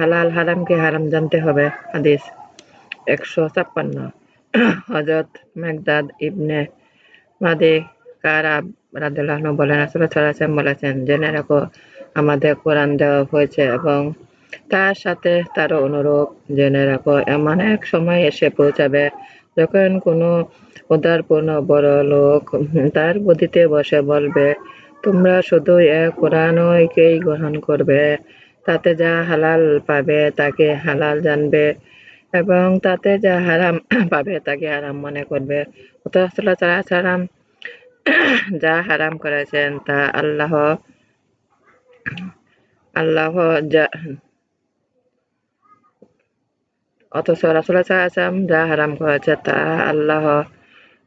হালাল হারাম জানতে হবে। হাদিস ইবনে কারাব বলেন বলেছেন, জেনে রাখো, আমাদের কোরআন দেওয়া হয়েছে এবং তার সাথে তারও অনুরূপ। জেনে রাখো, এমন এক সময় এসে পৌঁছাবে যখন কোনো উদারপূর্ণ বড় লোক তার গদিতে বসে বলবে তোমরা শুধু এ কোরআনকেই গ্রহণ করবে। তাতে যা হালাল পাবে তাকে হালাল জানবে এবং তাতে যা হারাম পাবে তাকে হারাম মনে করবে। সাল্লাম যা হারাম করেছেন তা আল্লাহ আল্লাহ যা, অথচ রাসুল্লাহ সাল্লাম যা হারাম করেছে তা আল্লাহ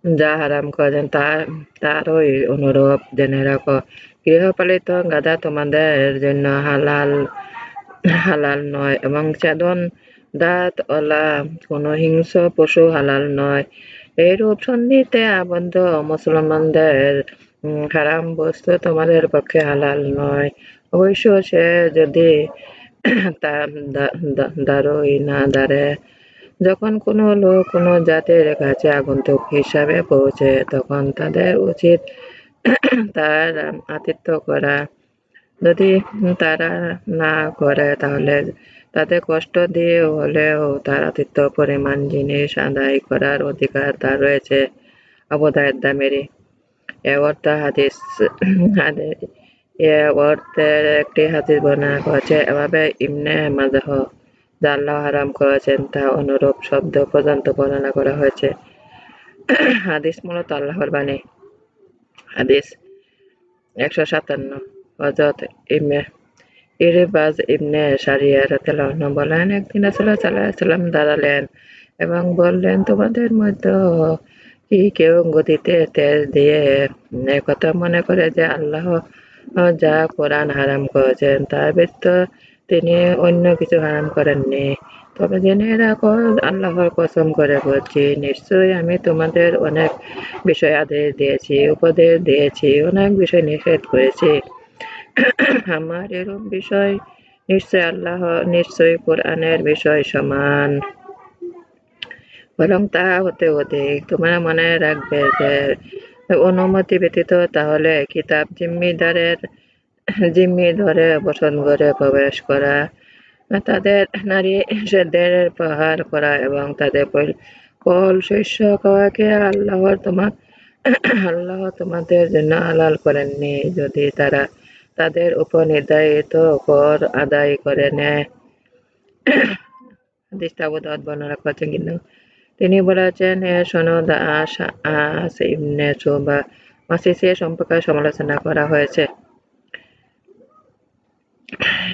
যা হারাম করেছেন তা তারই অনুরূপ জেনে রাখো গৃহপালিত গাদা তোমাদের জন্য হালাল হালাল নয় এবং চেদন দাঁত অলা কোনো হিংস্র পশু হালাল নয় এইরূপ সন্ধিতে আবদ্ধ মুসলমানদের হারাম বস্তু তোমাদের পক্ষে হালাল নয় অবশ্য সে যদি তার দাঁড়ই না দাঁড়ে যখন কোনো লোক কোনো জাতির কাছে আগন্তুক হিসাবে পৌঁছে, তখন তাদের উচিত তার আতিথ্য করা। যদি তারা না করে, তাহলে তাদের কষ্ট দিয়ে হলেও তার আতিথ্য পরিমাণ জিনিস আদায় করার অধিকার তার রয়েছে। অবদায়ের দামেরই এ অর্থ হাদিস এ অর্থের একটি হাদিস বর্ণনা করেছে এভাবে ইমনে মাজাহ যা আল্লাহ হারাম করেছেন, তা অনুরূপ শব্দ পর্যন্ত বর্ণনা করা হয়েছে। হাদিস মূলত আল্লাহর বাণী। হাদিস একশো সাতান্ন হজরত ইমে ইরিবাজ ইবনে সারিয়া রাতেলাহন বলেন, একদিন আসলে সাল্লাম দাঁড়ালেন এবং বললেন, তোমাদের মধ্যে কি কেউ গতিতে তেজ দিয়ে কথা মনে করে যে আল্লাহ যা কোরআন হারাম করেছেন, তার ব্যতীত তিনি অন্য কিছু হারাম করেননি তবে জেনে রাখো, আল্লাহর কসম করে বলছি, নিশ্চয়ই আমি তোমাদের অনেক বিষয় আদেশ দিয়েছি, উপদেশ দিয়েছি, অনেক বিষয় নিষেধ করেছি। আমার এরূপ বিষয় নিশ্চয় আল্লাহ নিশ্চয় কোরআনের বিষয় সমান। বরং তা হতে অধিক। তোমরা মনে রাখবে যে, অনুমতি ব্যতীত তাহলে কিতাব জিম্মিদারের জিম্মি ধরে বসন ঘরে প্রবেশ করা, তাদের নারী সেদের প্রহার করা এবং তাদের কল শস্য খাওয়াকে আল্লাহর তোমার আল্লাহ তোমাদের জন্য আলাল করেননি। যদি তারা তাদের উপর নির্ধারিত কর আদায় করে নেয়। দৃষ্টাবোধ বর্ণনা করছেন কিন্তু তিনি বলেছেন, এ সনদ আস আস ইবনে সম্পর্কে সমালোচনা করা হয়েছে।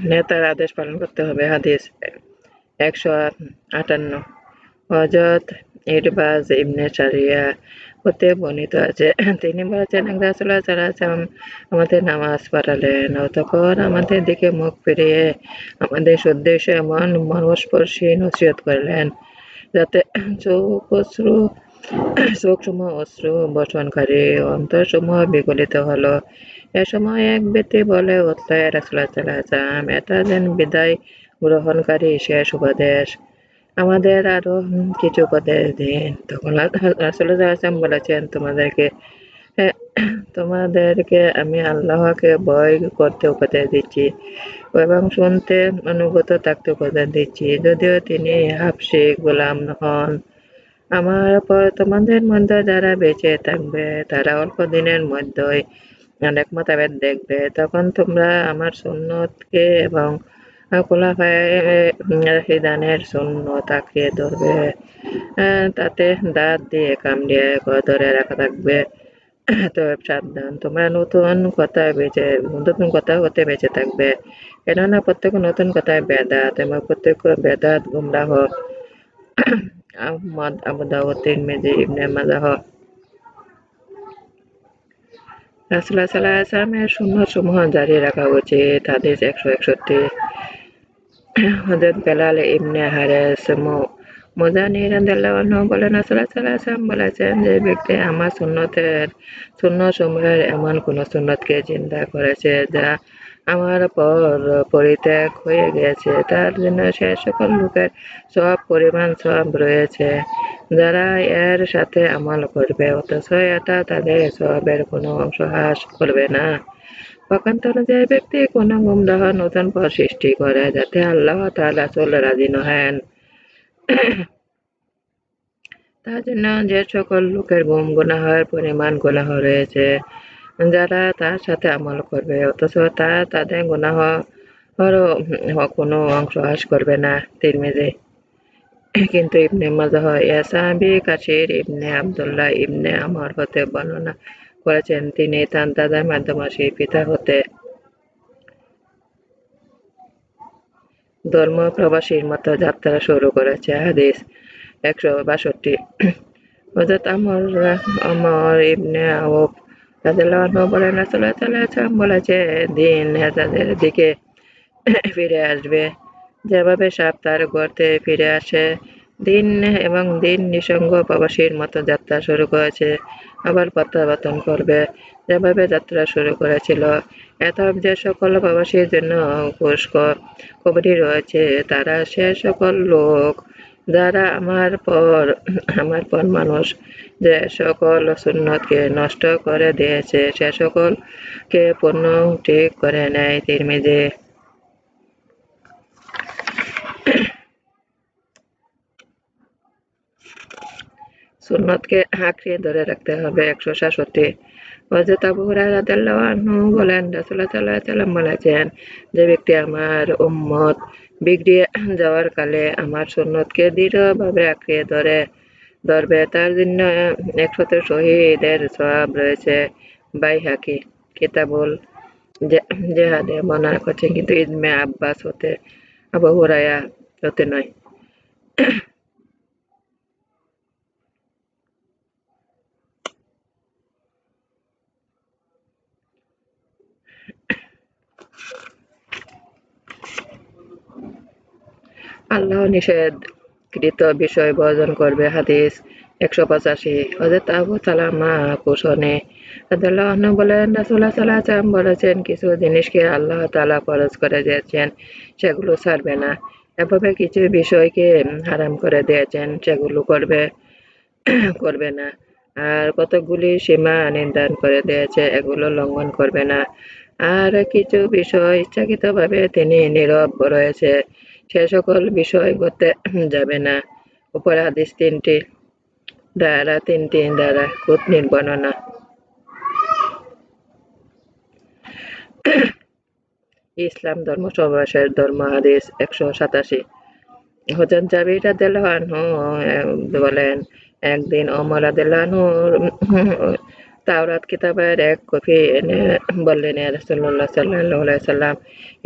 নেতার আদেশ পালন করতে হবে, হাদিস একশো আটান্ন। হজরত ইরবাজ ইবনে সারিয়া হতে বর্ণিত আছে। তিনি বলেছেন রাসুল্লাহ সাল্লাম আমাদের নামাজ পড়ালেন অতপর আমাদের দিকে মুখ ফিরিয়ে আমাদের উদ্দেশ্যে এমন মনস্পর্শী নসিহত করলেন, যাতে চোখ অশ্রু চোখসমূহ অশ্রু বসনকারী অন্তরসমূহ বিগলিত হলো। এ সময় এক ব্যক্তি বলে সাল্লাম এটা যেন বিদায় গ্রহণকারী শেষ উপদেশ। আমাদের আরও কিছু উপদেশ দিন। তখন রাসুল্লাহ বলেছেন, তোমাদেরকে তোমাদেরকে আমি আল্লাহকে ভয় করতে উপদেশ দিচ্ছি এবং শুনতে অনুগত থাকতে উপদেশ দিচ্ছি। যদিও তিনি হাফসি গোলাম হন আমার পর তোমাদের মধ্যে যারা বেঁচে থাকবে, তারা অল্প দিনের মধ্যেই অনেক মতাবেদ দেখবে। তখন তোমরা আমার সুন্নতকে এবং খোলাফায় সুন্নত আঁকড়িয়ে ধরবে। তাতে দাঁত দিয়ে কামড়িয়ে ধরে রাখা থাকবে। তবে সাবধান, তোমরা নতুন কথা বেঁচে, নতুন কথা হতে বেঁচে থাকবে। কেননা প্রত্যেক নতুন কথায় বেদাত এবং প্রত্যেক বেদাত গুমরাহ। আহমদ আবু দাউদ, তিরমিজি, ইবনে মাজাহ। রাসুল্লাহ সাল্লাহ আসলামের সুন্নত সমূহ জারি রাখা উচিত। হাদিস একশো একষট্টি। হজরত বেলাল ইবনে হারেস মোজানি রাদিয়াল্লাহু বলেন, রাসূলুল্লাহ বলেছেন যে, ব্যক্তি আমার সুন্নতের সুন্নত সমূহের এমন কোন সুন্নতকে চিন্তা করেছে যা আমার পর পরিত্যাগ হয়ে গেছে। তার জন্য সে সকল লোকের সব পরিমাণ সব রয়েছে। যারা এর সাথে আমল করবে, অথচ এটা তাদের সবের কোনো অংশ হ্রাস করবে না। যে ব্যক্তি কোনো গুমরাহ নতুন পর সৃষ্টি করে যাতে আল্লাহ চলে রাজি নহেন তার জন্য যে সকল লোকের গুম, গুনাহের পরিমাণ গুনাহ রয়েছে যারা তার সাথে আমল করবে, অথচ তা তাদের গুনাহ কোনো অংশ হ্রাস করবে না তিরমিজি। কিন্তু ইবনে মাজাহ, ইয়াসাবি কাশির ইবনে আবদুল্লাহ ইবনে আমর হতে বর্ণনা করেছেন, তিনি তার দাদার মাধ্যমে সেই পিতা হতে ধর্ম প্রবাসীর মতো যাত্রা শুরু করেছে। হাদিস একশো বাষট্টি। হজরত আমর আমর ইবনে আউফ বলেছে, দিন তাদের দিকে ফিরে আসবে। যেভাবে সাপ তার গর্তে ফিরে আসে, দিন এবং দিন নিসঙ্গ প্রবাসীর মতো যাত্রা শুরু করেছে, আবার প্রত্যাবর্তন করবে। যেভাবে যাত্রা শুরু করেছিল এত যে সকল প্রবাসীর জন্য কবরী রয়েছে, তারা সে সকল লোক যারা আমার পর আমার পর মানুষ। যে সকল সুন্নতকে নষ্ট করে দিয়েছে, সে সকলকে পূর্ণ ঠিক করে নেয় তিরমিজি। সুন্নতকে আঁকড়িয়ে ধরে রাখতে হবে একশো সাতষট্টি। হজরত আবু হুরায়রাদিয়াল্লাহু বলেন, রাসূলুল্লাহ সাল্লাল্লাহু আলাইহি বলেছেন, যে ব্যক্তি আমার উম্মত বিগড়িয়ে যাওয়ার কালে আমার সুন্নতকে দৃঢ়ভাবে আঁকড়িয়ে ধরে ধরবে তার জন্য একশত শহীদের সব রয়েছে বাইহাকি কিতাবুল জেহাদে বর্ণনা করছেন কিন্তু ইদমে আব্বাস হতে আবু হতে নয়। আল্লাহ নিষেধকৃত বিষয় বর্জন করবে হাদিস একশো পঁচাশি। হজরত আবু সালামা কুশনে রাদিয়াল্লাহু বলেন রাসূলুল্লাহ সাল্লাল্লাহু বলেছেন, কিছু জিনিসকে আল্লাহ তাআলা ফরজ করে দিয়েছেন, সেগুলো ছাড়বে না। এভাবে কিছু বিষয়কে হারাম করে দিয়েছেন, সেগুলো করবে করবে না। আর কতকগুলি সীমা নির্ধারণ করে দিয়েছে, এগুলো লঙ্ঘন করবে না। আর কিছু বিষয় ইচ্ছাকৃতভাবে তিনি নীরব রয়েছে। সে সকল বিষয় করতে যাবে না। উপরে তিনটি দ্বারা তিনটি দ্বারা কুটনির বর্ণনা। ইসলাম ধর্ম, সমাবেশের ধর্ম হাদিস একশো সাতাশি। হজরত জাবির রাদিয়াল্লাহু বলেন, একদিন অমর রাদিয়াল্লাহু তাওরাত কিতাবের এক কপি এনে বললেন রাসুল্লাহ সাল্লাহ সাল্লাম,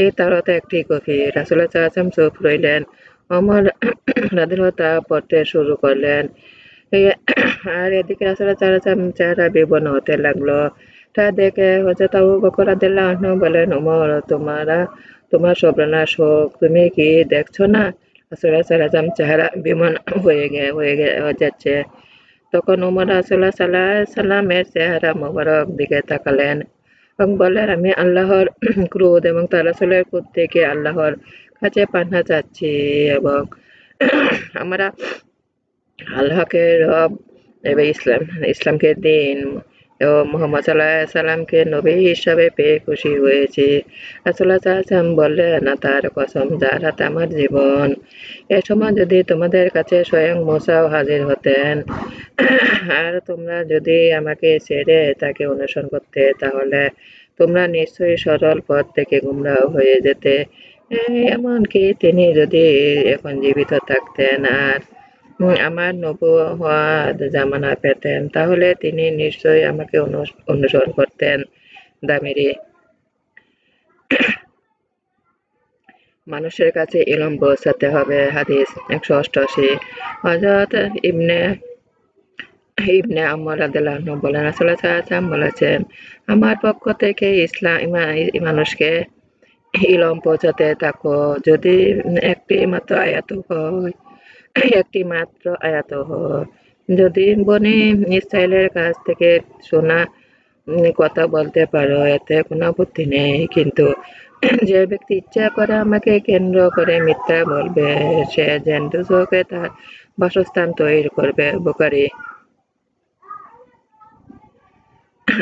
এই তাওরাতে একটি কপি। রাসুল্লাহ সাল্লাম চুপ রইলেন। অমর রাদিলতা পড়তে শুরু করলেন। আর এদিকে রাসুল্লাহ সাল্লাম চেহারা বিবর্ণ হতে লাগল। তা দেখে হজরত আবু বকর রাদিল্লাহ বলেন ওমর, তোমারা, তোমার সর্বনাশ হোক তুমি কি দেখছ না? রাসুল্লাহ সাল্লাম চেহারা বিমান হয়ে গে, হয়ে যাচ্ছে। তখন উমর রাসুল্লাহ সাল্লাহ সাল্লামের চেহারা মোবারক দিকে তাকালেন এবং বলেন আমি আল্লাহর ক্রোধ এবং তার রাসুলের ক্রোধ থেকে আল্লাহর কাছে পান্না চাচ্ছি এবং আমরা আল্লাহকে রব এবং ইসলাম, ইসলামকে দিন এবং মোহাম্মদ সাল্লাহ সাল্লামকে নবী হিসাবে পেয়ে খুশি হয়েছি। রাসুল্লাহ সাল্লাম বললেন তার কসম, যার হাতে আমার জীবন, এ সময় যদি তোমাদের কাছে স্বয়ং মোসাও হাজির হতেন, আর তোমরা যদি আমাকে ছেড়ে তাকে অনুসরণ করতে, তাহলে তোমরা নিশ্চয়ই সরল পথ থেকে গুমরাহ হয়ে যেতে। এমনকি তিনি যদি এখন জীবিত থাকতেন, আর আমার নব নবুয়াদ জামানা পেতেন তাহলে তিনি নিশ্চয়ই আমাকে অনুসরণ করতেন দামিরি মানুষের কাছে ইলম পৌঁছাতে হবে, হাদিস একশো অষ্টআশি। হজরত ইবনে ইবনে আমর আদাল্লাহ বলেন আসলে সাহায্যাম বলেছেন, আমার পক্ষ থেকে ইসলাম মানুষকে ইলম পৌঁছাতে থাকো। যদি একটি মাত্র আয়াত হয় একটি মাত্র আয়াত যদি বনি ইসরায়েলের কাছ থেকে শোনা কথা বলতে পারো, এতে কোনো আপত্তি নেই। কিন্তু যে ব্যক্তি ইচ্ছা করে আমাকে কেন্দ্র করে মিথ্যা বলবে, সে যেন দুজকে তার বাসস্থান তৈরি করবে, বোকারি।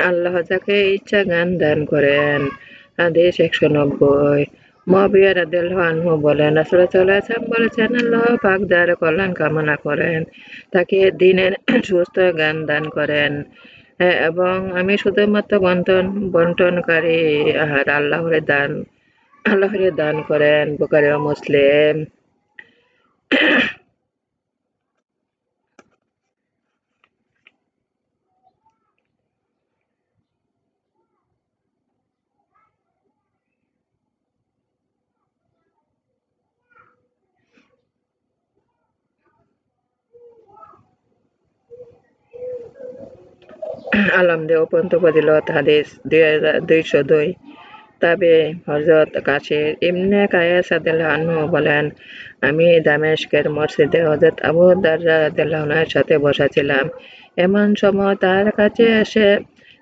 আল্লাহ যাকে ইচ্ছা জ্ঞান দান করেন আদেশ একশো নব্বই। মহাবিয়া আনহু বলেন। আলাইহি বলেছেন, আল্লাহ পাক যার কল্যাণ কামনা করেন, তাকে দিনের সুস্থ জ্ঞান দান করেন। এবং আমি শুধুমাত্র বন্টন, বন্টনকারী আর আল্লাহরে দান আল্লাহরে দান করেন বোকারে ও মুসলিম আলমদে উপন্ত ফজিলত হাদিস দুই হাজার, দুইশো দুই। তবে হজরত কাশির ইমনে কায়েস আনহু বলেন, আমি দামেশকের মসজিদে হজরত আবু দার্রার সাথে বসাছিলাম। এমন সময় তার কাছে এসে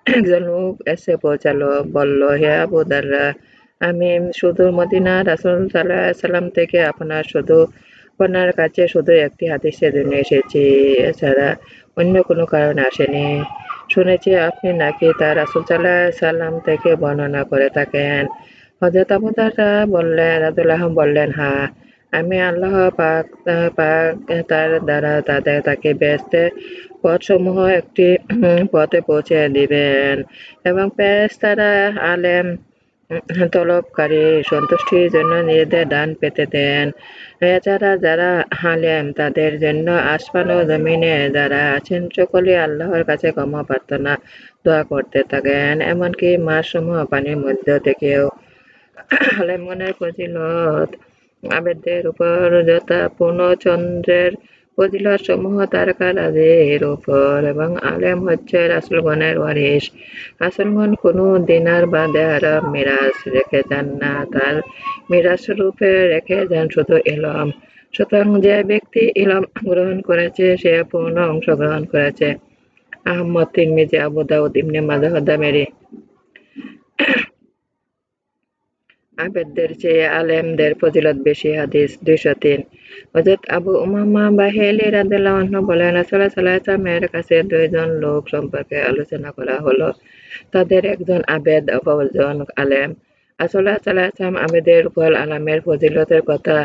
একজন লোক এসে পৌঁছালো, বলল, হে আবু দার্রা, আমি শুধু মদিনা রাসুল সাল্লাহ সাল্লাম থেকে আপনার শুধু, আপনার কাছে শুধু একটি হাদিসের জন্য এসেছি। এছাড়া অন্য কোনো কারণে আসেনি। শুনেছি আপনি নাকি তার রাসুল সাল্লাম থেকে বর্ণনা করে থাকেন। হজরত আবুদাররা বললেন রাদুল্লাহ বললেন হ্যাঁ আমি আল্লাহ পাক পাক তার দ্বারা তাদের, তাকে ব্যস্তে পথসমূহ একটি পথে পৌঁছে দিবেন এবং পেশ তারা আলেম তলবকারী সন্তুষ্টির জন্য নিজেদের দান পেতে দেন। এছাড়া যারা হালেম, তাদের জন্য আসমান ও জমিনে যারা আছেন সকলে আল্লাহর কাছে ক্ষমা প্রার্থনা, দোয়া করতে থাকেন। এমনকি মাসসমূহ পানির মধ্যে থেকেও। হালেমগণের ফজিলত, আবেদের উপর যথা পূর্ণচন্দ্রের ফজিলত সমূহ তারকারাজের উপর এবং আলেম হচ্ছে রাসুলগণের ওয়ারিস রাসুলগণ কোনো দিনার বা দেহারাম মিরাজ রেখে যান না, তার মিরাজ রূপে রেখে যান শুধু ইলম সুতরাং যে ব্যক্তি ইলম গ্রহণ করেছে, সে পূর্ণ অংশগ্রহণ করেছে। আহমদ তিরমিজি, আবু দাউদ ইবনে মাজাহ দামেরি। আবেদদের চেয়ে আলেমদের ফজিলত বেশি, হাদিস দুইশো তিন। হজরত আবু উমামা বা বাহেলি রাদিল্লাহ বলেন, রাসূলুল্লাহ সাল্লাল্লাহু কাছে দুইজন লোক সম্পর্কে আলোচনা করা হলো। তাদের একজন আবেদ অপরজন আলেম। রাসূলুল্লাহ সাল্লাল্লাহু আবেদের উপর আলামের ফজিলতের কথা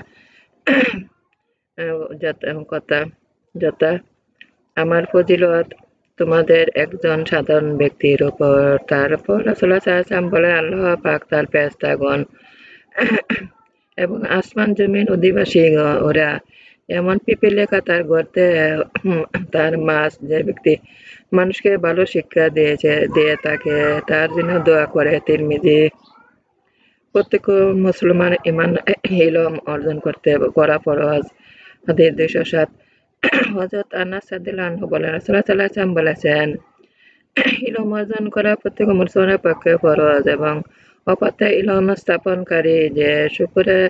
কথা যথা আমার ফজিলত তোমাদের একজন সাধারণ ব্যক্তির উপর। তারপর রাসূলুল্লাহ সাল্লাল্লাহু বলেন, আল্লাহ পাক তার ফেরেশতাগণ এবং আসমান, জমিন, অধিবাসী ওরা এমন পিপি লেখা তার গর্তে তার মাছ যে ব্যক্তি মানুষকে ভালো শিক্ষা দিয়েছে, দিয়ে তাকে, তার জন্য দোয়া করে তিরমিজি। প্রত্যেক মুসলমান ইমান, ইলম অর্জন করতে করা ফরজ। হাদিস দুইশো সাত। হজরত আনাস সাদিল্লাহ বলেন, রাসূলুল্লাহ সাল্লাল্লাহু বলেছেন, ইলম অর্জন করা প্রত্যেক মুসলমানের পক্ষে ফরজ এবং অপাতে ইলম স্থাপনকারী যে শুকুরে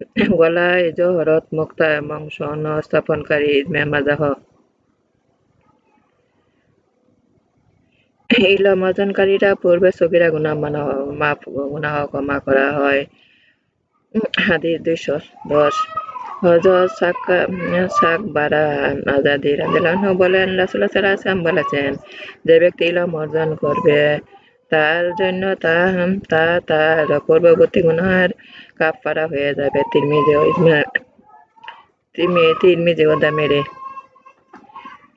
গলায় জহরত মুক্তা এবং স্বর্ণ স্থাপনকারী মেমাজাহ ইলম অর্জনকারীরা পূর্বে সগিরা গুণা মানা মাফ গুনাহ ক্ষমা করা হয়। হাদিস দুইশো দশ। হজরত শাক বারা আজাদি রাদিল্লাহু বলেন, রাসূলুল্লাহ সাল্লাল্লাহু আলাইহি বলেছেন, যে ব্যক্তি ইলম অর্জন করবে তার জন্য তা তা তার পূর্ববর্তী গুনাহের কাফফারা হয়ে যাবে তিরমিজি ও তিরমিজি ও দামেরে।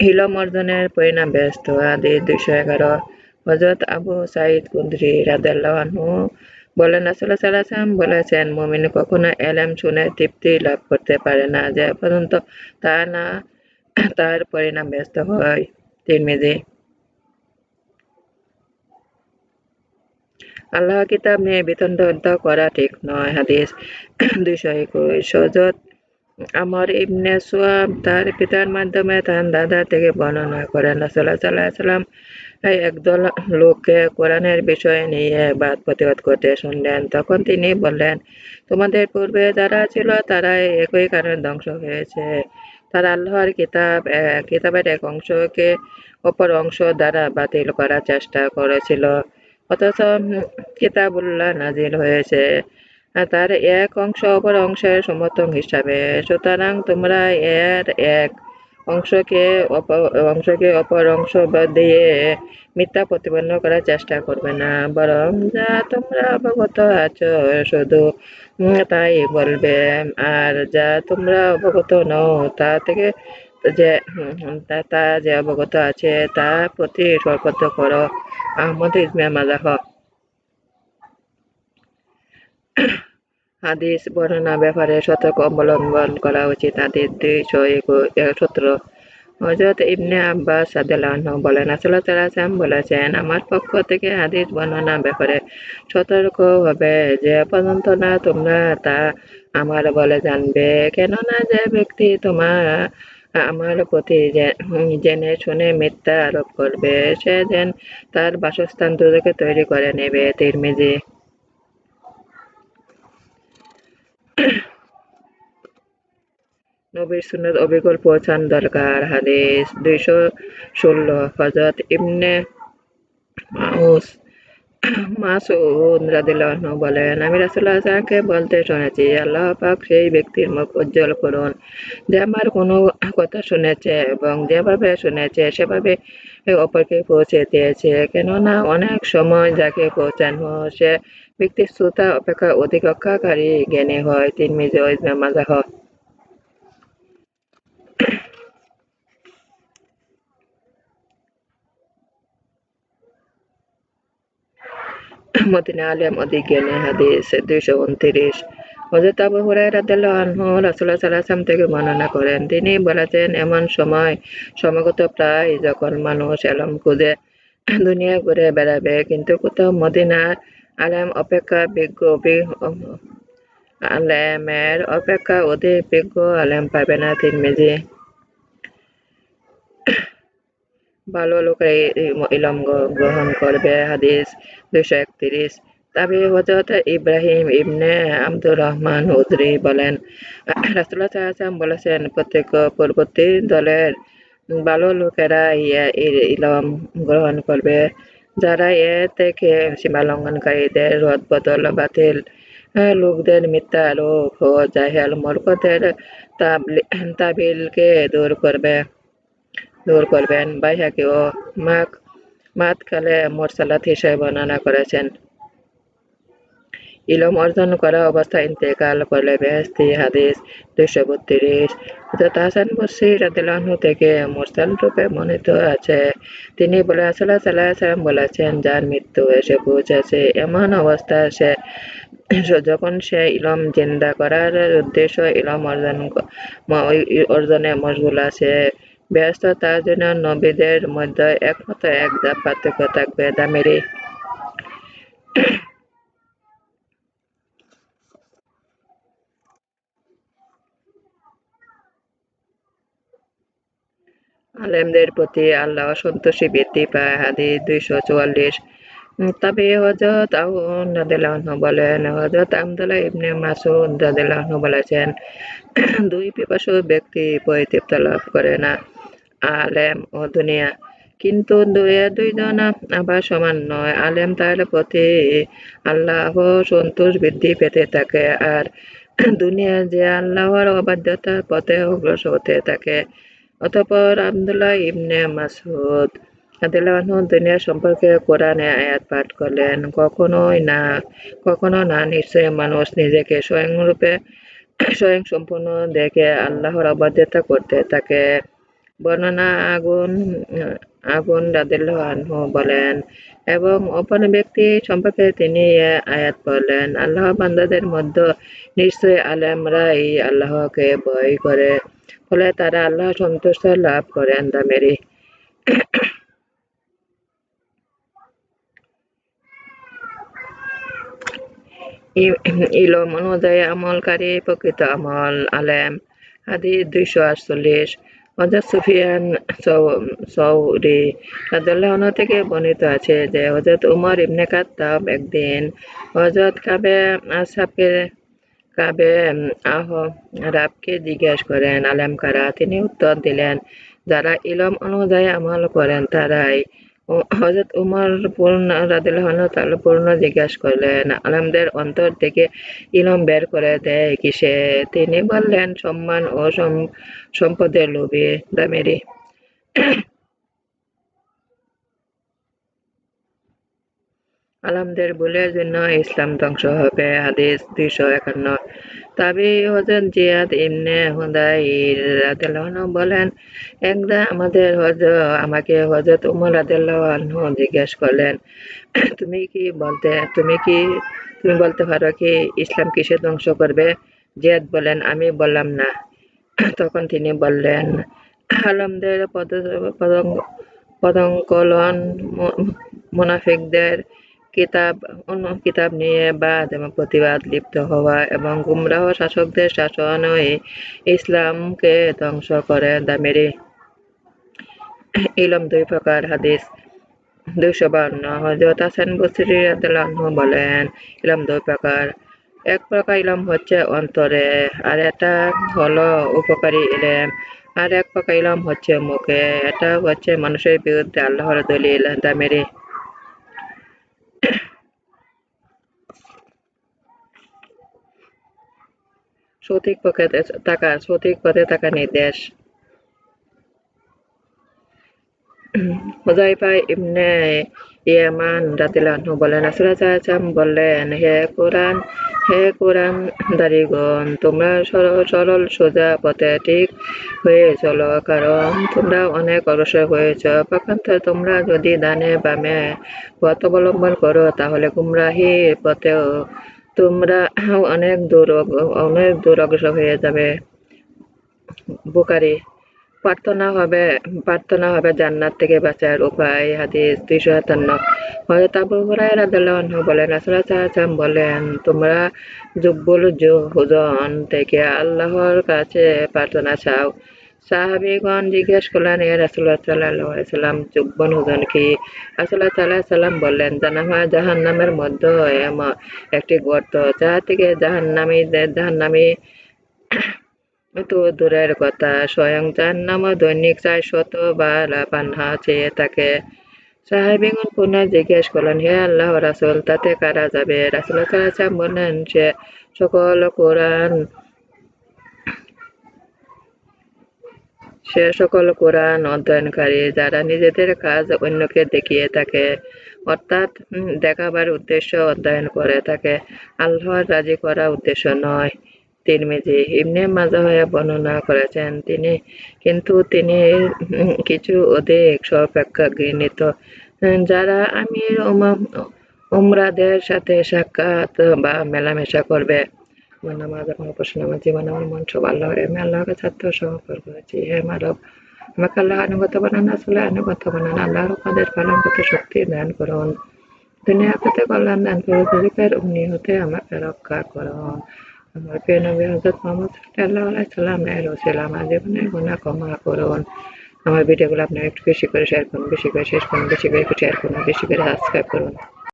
ইলম অর্জনের পরিণাম ব্যস্ত। আদি দুইশো এগারো। হজরত আবু সাইদ কুদ্রি রাদিয়াল্লাহু আনহু বলেন, রাসূলুল্লাহ সাল্লাল্লাহু বলেছেন, মুমিন কখনো এলেম শুনে তৃপ্তি লাভ করতে পারে না, যে পর্যন্ত তা না, তার পরিণাম ব্যস্ত হয়। তিরমিজি আল্লাহ কিতাব নিয়ে বিতণ্ড করা ঠিক নয়, হাদিস দুইশো একুশ। হজরত আমার ইবনে সোয়াব তার পিতার মাধ্যমে তার দাদা থেকে বর্ণনা করেন আলাইহি সাল্লাম একদল লোককে কোরআনের বিষয় নিয়ে বাদ প্রতিবাদ করতে শুনলেন। তখন তিনি বললেন, তোমাদের পূর্বে যারা ছিল তারা একই কারণে ধ্বংস হয়েছে। তারা আল্লাহর কিতাব কিতাবের এক অংশকে অপর অংশ দ্বারা বাতিল করার চেষ্টা করেছিল। অথচ কিতাবুল্লাহ নাজিল হয়েছে। তার এক অংশ অপর অংশের সমর্থন হিসাবে। সুতরাং তোমরা এর এক অংশকে অপর অংশকে অপর অংশ দিয়ে মিথ্যা প্রতিপন্ন করার চেষ্টা করবে না। বরং যা তোমরা অবগত আছো শুধু তাই বলবে। আর যা তোমরা অবগত নও তা থেকে যে তা যে অবগত আছে, তা প্রতি সর্বত করো। আহমদ ইসমে মাজাহ হাদিস বর্ণনা ব্যাপারে সতর্ক অবলম্বন করা উচিত। হাদিস দুইশো সতেরো। হজরত ইবনে আব্বাস সাদাল্লাহ বলেন আসল্লাহ সাল্লাম বলেছেন, আমার পক্ষ থেকে হাদিস বর্ণনা ব্যাপারে সতর্ক হবে। যে পর্যন্ত না তোমরা তা আমার বলে জানবে, কেননা যে ব্যক্তি তোমার আমার প্রতি জেনে শুনে মিথ্যা আরোপ করবে, সে যেন তার বাসস্থান দুজকে তৈরি করে নেবে তিরমিজি নবীর সুন্নত অবিকল পৌঁছান দরকার, হাদিস দুইশো ষোলো হজরত ইবনে মাউস মাসুদ রাদিল্লাহু বলেন, আমি রাসুল্লাহকে বলতে শুনেছি, আল্লাহ পাক সেই ব্যক্তির মুখ উজ্জ্বল করুন, যে আমার কোনো কথা শুনেছে এবং যেভাবে শুনেছে সেভাবে অপরকে পৌঁছে দিয়েছে। কেননা অনেক সময় যাকে পৌঁছানো সে ব্যক্তি শ্রোতা অপেক্ষা অধিক রক্ষাকারী জ্ঞানী হয়। তিন মিজে মাজাহ। মদিনা আলিয়াম অধিজ্ঞানী হাদিস দুইশো উনত্রিশ হজরত আবু হুরাই রাদিল্লাহ আনহু রাসুল্লাহ সাল্লাহাম থেকে বর্ণনা করেন তিনি বলেছেন এমন সময় সমাগত প্রায় যখন মানুষ এলম খুঁজে দুনিয়া ঘুরে বেড়াবে কিন্তু কোথাও মদিনা আলেম অপেক্ষা বিজ্ঞ আলেমের অপেক্ষা অধিক বিজ্ঞ আলেম পাবে না তিন মেজি ভালো লোকের ইলম গ্রহণ করবে, হাদিস দুইশো একত্রিশ। তাবি হজরত ইব্রাহিম ইবনে আব্দুর রহমান উদ্রি বলেন রাসুল্লাহ সাহায্যাম বলেছেন, প্রত্যেক পূর্ববর্তী দলের ভালো লোকেরা ইয়ে ইলম গ্রহণ করবে। যারা এ থেকে সীমা লঙ্ঘনকারীদের রদ বদল বাতিল লোকদের মিথ্যা আরোপ ও জাহেল মর্কদের তাবিলকে দূর করবে। দূর করবেন। বাইহাকি ও মাক মাতকালে মোরসালাত হিসেবে বর্ণনা করেছেন। ইলম অর্জন করা অবস্থায় ইন্তেকাল করলে বেহস্তি হাদিস দুইশো বত্রিশ। তাহসান বসি রাদিলাহু থেকে মোরসাল রূপে মনিত আছে। তিনি বলে আসলে সাল্লাহ সাল্লাম বলেছেন, যার মৃত্যু এসে পৌঁছেছে এমন অবস্থা সে যখন সে ইলম জিন্দা করার উদ্দেশ্য ইলম অর্জন অর্জনে মশগুল আছে ব্যস্ত তার জন্য নবীদের মধ্যে একমাত্র এক পার্থক্য থাকবে দামেরি আলেমদের প্রতি আল্লাহ সন্তোষী বৃদ্ধি পায় হাদি দুইশো চুয়াল্লিশ। তবে হজরত রাদিল্লাহ বলেন হজরত আহমদুল্লাহ ইবনে মাসুদ বলেছেন, দুই পিপাসু ব্যক্তি পরিতৃপ্ত লাভ করে না। আলেম ও দুনিয়া। কিন্তু দুইজন আবার সমান নয়। আলেম তার প্রতি আল্লাহ সন্তোষ বৃদ্ধি পেতে থাকে আর দুনিয়া যে আল্লাহর অবাধ্যতার পথে অগ্রসর হতে থাকে। অতপর আবদুল্লাহ ইবনে মাসুদ আদিল্লাহু দুনিয়া সম্পর্কে কোরআনে আয়াত পাঠ করলেন, কখনোই না, কখনো না নিশ্চয় মানুষ নিজেকে স্বয়ংরূপে স্বয়ং সম্পূর্ণ দেখে আল্লাহর অবাধ্যতা করতে থাকে। বর্ণনা আগুন আগুন রাদিল্লাহ আনহু বলেন এবং অপর ব্যক্তি সম্পর্কে তিনি আয়াত বললেন আল্লাহ বান্দাদের মধ্যে নিশ্চয়ই নিশ্চয় এই আল্লাহকে ভয় করে, ফলে তারা আল্লাহ সন্তুষ্ট লাভ করেন দামেরি ইলম অনুযায়ী আমলকারী প্রকৃত আমল, আলেম। আদি দুইশো আটচল্লিশ। হজরত সুফিয়ান সৌরি রাজ্লাহ থেকে বর্ণিত আছে যে হজরত উমর ইবনে কাত্তাব একদিন হজরত কাবে আসাফে কাবে আহ রাবকে জিজ্ঞেস করেন আলেম কারা তিনি উত্তর দিলেন যারা ইলম অনুযায়ী আমল করেন তারাই হজরত উমর পূর্ণ রাদিল্লাহন তাহলে পূর্ণ জিজ্ঞাসা করলেন, আলমদের অন্তর থেকে ইলম বের করে দেয় কিসে? তিনি বললেন, সম্মান ও সম্পদের লোভে দামেরি আলমদের ভুলের জন্য ইসলাম ধ্বংস হবে, হাদিস দুইশো একান্ন। তাবি হজরত জিয়াদ ইমনে রাদিয়াল্লাহু বলেন, একদা আমাদের হজ, আমাকে হজরত উমর রাদিয়াল্লাহু জিজ্ঞেস করলেন, তুমি কি বলতে, তুমি কি, তুমি বলতে পারো কি ইসলাম কিসে ধ্বংস করবে? জিয়াদ বলেন, আমি বললাম না। তখন তিনি বললেন, আলমদের পদ পদঙ্কলন মুনাফিকদের কিতাব, অন্য কিতাব নিয়ে বা যেমন প্রতিবাদ লিপ্ত হওয়া এবং গুমরাহ শাসকদের শাসনই ইসলামকে ধ্বংস করে দামেরি ইলম দুই প্রকার হাদিস। দুইশো বান্ন হজরত হাসান বসরি বলেন, ইলম দুই প্রকার। এক প্রকার ইলম হচ্ছে অন্তরে, আর এটা হলো উপকারী ইলেম। আর এক প্রকার ইলম হচ্ছে মুখে, এটা হচ্ছে মানুষের বিরুদ্ধে আল্লাহর দলিল দামেরি সঠিক পথে থাকা সঠিক পথে থাকা নির্দেশ। হুজাইফা ইবনে ইয়ামান রাদিয়াল্লাহু বলেন, রাসূলুল্লাহ বললেন, হে কোরআন হে কোরআন দারিগণ, তোমরা সরল সোজা পথে ঠিক হয়ে চলো, কারণ তোমরা অনেক অগ্রসর হয়েছ। পক্ষান্তর তোমরা যদি দানে বামে পথ অবলম্বন করো, তাহলে গুমরাহি পথেও তোমরা অনেক দূর অনেক দূর অগ্রসর হয়ে যাবে। বুকারি প্রার্থনা হবে প্রার্থনা হবে জান্নাত থেকে বাঁচার উপায়, হাদিস দুইশো সাতান্ন। হয়তো আবু হুরাই রাদিয়াল্লাহু বলেন রাসূলুল্লাহ বলেন, তোমরা জুব্বুল হুজন থেকে আল্লাহর কাছে প্রার্থনা চাও। সাহাবিগণ জিজ্ঞেস করলেন, এ রাসুল্লাহ সাল্লাহ সাল্লাম হুজন কি? রাসুল্লাহ সাল্লাহ সাল্লাম বললেন জানামা জাহান নামের মধ্যে একটি গর্ত যাহা থেকে জাহান নামি জাহান নামি তো দূরের কথা। স্বয়ং নাম দৈনিক চার শত বা পান্না চেয়ে থাকে। সাহেবিগুন পুনঃ জিজ্ঞেস করলেন, হে আল্লাহ রাসুল, তাতে কারা যাবে? রাসুল বললেন, সে সকল কোরআন, সে সকল কোরআন অধ্যয়নকারী, যারা নিজেদের কাজ অন্যকে দেখিয়ে থাকে, অর্থাৎ দেখাবার উদ্দেশ্য অধ্যয়ন করে থাকে। আল্লাহর রাজি করা উদ্দেশ্য নয়। তিরমিজি ইবনে হয়ে বর্ণনা করেছেন তিনি। কিন্তু তিনি কিছু অধিক সপেক্ষা গৃহীত যারা আমির উমরাদের সাথে সাক্ষাৎ বা মেলামেশা করবে। আমার মন ছাত্র সহকর করেছি। আনুগত বানান আনুগত বানান পালন করতে শক্তি দান করুন। কল্যাণ দান আমাকে রক্ষা করুন। প্রিয় নবী হজরত মোহাম্মদ সাল্লাহ সাল্লাম রসিল আমার জীবনের গুণা ক্ষমা করুন আমার ভিডিওগুলো আপনারা একটু বেশি করে শেয়ার করুন বেশি করে শেষ করুন বেশি করে একটু শেয়ার করুন বেশি করে সাবস্ক্রাইব করুন